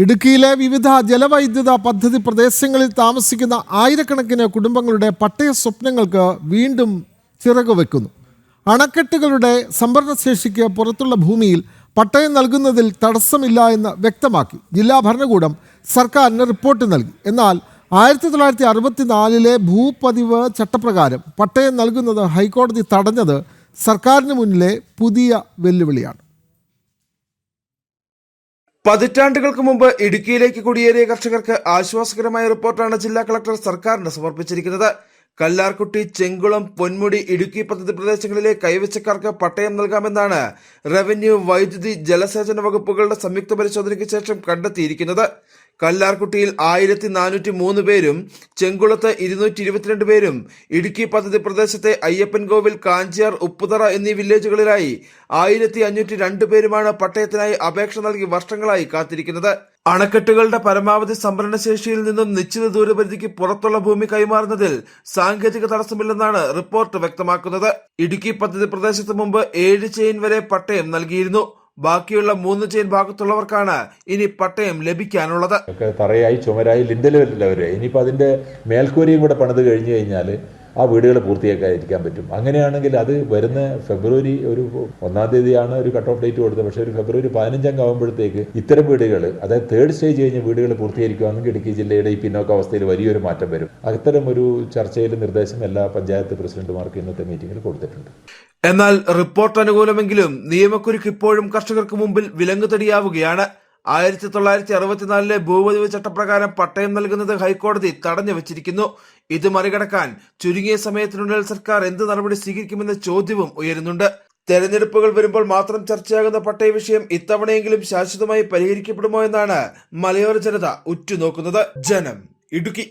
ഇടുക്കിയിലെ വിവിധ ജലവൈദ്യുത പദ്ധതി പ്രദേശങ്ങളിൽ താമസിക്കുന്ന ആയിരക്കണക്കിന് കുടുംബങ്ങളുടെ പട്ടയ സ്വപ്നങ്ങൾക്ക് വീണ്ടും ചിറകു വെക്കുന്നു. അണക്കെട്ടുകളുടെ സംഭരണശേഷിക്ക് പുറത്തുള്ള ഭൂമിയിൽ പട്ടയം നൽകുന്നതിൽ തടസ്സമില്ല എന്ന് വ്യക്തമാക്കി ജില്ലാ ഭരണകൂടം സർക്കാരിന് റിപ്പോർട്ട് നൽകി. എന്നാൽ ആയിരത്തി തൊള്ളായിരത്തി അറുപത്തിനാലിലെ ഭൂപതിവ് ചട്ടപ്രകാരം പട്ടയം നൽകുന്നത് ഹൈക്കോടതി തടഞ്ഞത് സർക്കാരിന് മുന്നിലെ പുതിയ വെല്ലുവിളിയാണ്. പതിറ്റാണ്ടുകൾക്ക് മുമ്പ് ഇടുക്കിയിലേക്ക് കുടിയേറിയ കർഷകർക്ക് ആശ്വാസകരമായ റിപ്പോർട്ടാണ് ജില്ലാ കളക്ടർ സർക്കാരിന് സമർപ്പിച്ചിരിക്കുന്നത്. കല്ലാർകുട്ടി ചെങ്കുളം പൊന്മുടി ഇടുക്കി പദ്ധതി പ്രദേശങ്ങളിലെ കൈവച്ചക്കാർക്ക് പട്ടയം നൽകാമെന്നാണ് റവന്യൂ വൈദ്യുതി ജലസേചന വകുപ്പുകളുടെ സംയുക്ത പരിശോധനയ്ക്ക് ശേഷം കണ്ടെത്തിയിരിക്കുന്നത്. കല്ലാർകുട്ടിയിൽ ആയിരത്തി നാനൂറ്റി മൂന്ന് പേരും ചെങ്കുളത്ത് ഇരുന്നൂറ്റി ഇരുപത്തിരണ്ട് പേരും ഇടുക്കി പദ്ധതി പ്രദേശത്തെ അയ്യപ്പൻകോവിൽ കാഞ്ചിയാർ ഉപ്പുതറ എന്നീ വില്ലേജുകളിലായി ആയിരത്തി അഞ്ഞൂറ്റി രണ്ട് പേരുമാണ് പട്ടയത്തിനായി അപേക്ഷ നൽകി വർഷങ്ങളായി കാത്തിരിക്കുന്നത്. അണക്കെട്ടുകളുടെ പരമാവധി സംഭരണശേഷിയിൽ നിന്നും നിശ്ചിത ദൂരപരിധിക്ക് പുറത്തുള്ള ഭൂമി കൈമാറുന്നതിൽ സാങ്കേതിക തടസ്സമില്ലെന്നാണ് റിപ്പോർട്ട് വ്യക്തമാക്കുന്നത്. ഇടുക്കി പദ്ധതി പ്രദേശത്ത് മുമ്പ് ഏഴ് ചെയിൻ വരെ പട്ടയം നൽകിയിരുന്നു. ബാക്കിയുള്ള മൂന്ന് ചെയിൻ ഭാഗത്തുള്ളവർക്കാണ് ഇനി പട്ടയം ലഭിക്കാനുള്ളത്. തറയായി ചുമരായി ലിൻഡലുമല്ല വരെ ഇനിയിപ്പോൾ അതിന്റെ മേൽക്കൂരയും കൂടെ പണിത് കഴിഞ്ഞു കഴിഞ്ഞാൽ ആ വീടുകൾ പൂർത്തിയാക്കാതിരിക്കാൻ പറ്റും. അങ്ങനെയാണെങ്കിൽ അത് വരുന്ന ഫെബ്രുവരി ഒരു ഒന്നാം തീയതിയാണ് ഒരു കട്ട് ഓഫ് ഡേറ്റ് കൊടുത്തത്. പക്ഷേ ഒരു ഫെബ്രുവരി പതിനഞ്ചാം ആകുമ്പോഴത്തേക്ക് ഇത്തരം വീടുകൾ അതായത് തേർഡ് സ്റ്റേജ് കഴിഞ്ഞ വീടുകൾ പൂർത്തീകരിക്കുകയാണെങ്കിൽ ഇടുക്കി ജില്ലയുടെ ഈ പിന്നോക്കാവസ്ഥയിൽ വലിയൊരു മാറ്റം വരും. അത്തരം ഒരു ചർച്ചയിൽ നിർദ്ദേശം എല്ലാ പഞ്ചായത്ത് പ്രസിഡന്റുമാർക്കും ഇന്നത്തെ മീറ്റിംഗിൽ കൊടുത്തിട്ടുണ്ട്. എന്നാൽ റിപ്പോർട്ട് അനുകൂലമെങ്കിലും നിയമക്കുരുക്ക് ഇപ്പോഴും കർഷകർക്ക് മുമ്പിൽ വിലങ്ങുതടിയാവുകയാണ് ആയിരത്തി തൊള്ളായിരത്തി അറുപത്തിനാലിലെ ഭൂപതിവ് ചട്ടപ്രകാരം പട്ടയം നൽകുന്നത് ഹൈക്കോടതി തടഞ്ഞു വച്ചിരിക്കുന്നു. ഇത് മറികടക്കാൻ ചുരുങ്ങിയ സമയത്തിനുള്ളിൽ സർക്കാർ എന്ത് നടപടി സ്വീകരിക്കുമെന്ന ചോദ്യവും ഉയരുന്നുണ്ട്. തെരഞ്ഞെടുപ്പുകൾ വരുമ്പോൾ മാത്രം ചർച്ചയാകുന്ന പട്ടയ വിഷയം ഇത്തവണയെങ്കിലും ശാശ്വതമായി പരിഹരിക്കപ്പെടുമോ എന്നാണ് മലയോര ജനത ഉറ്റുനോക്കുന്നത്. ജനം ഇടുക്കി.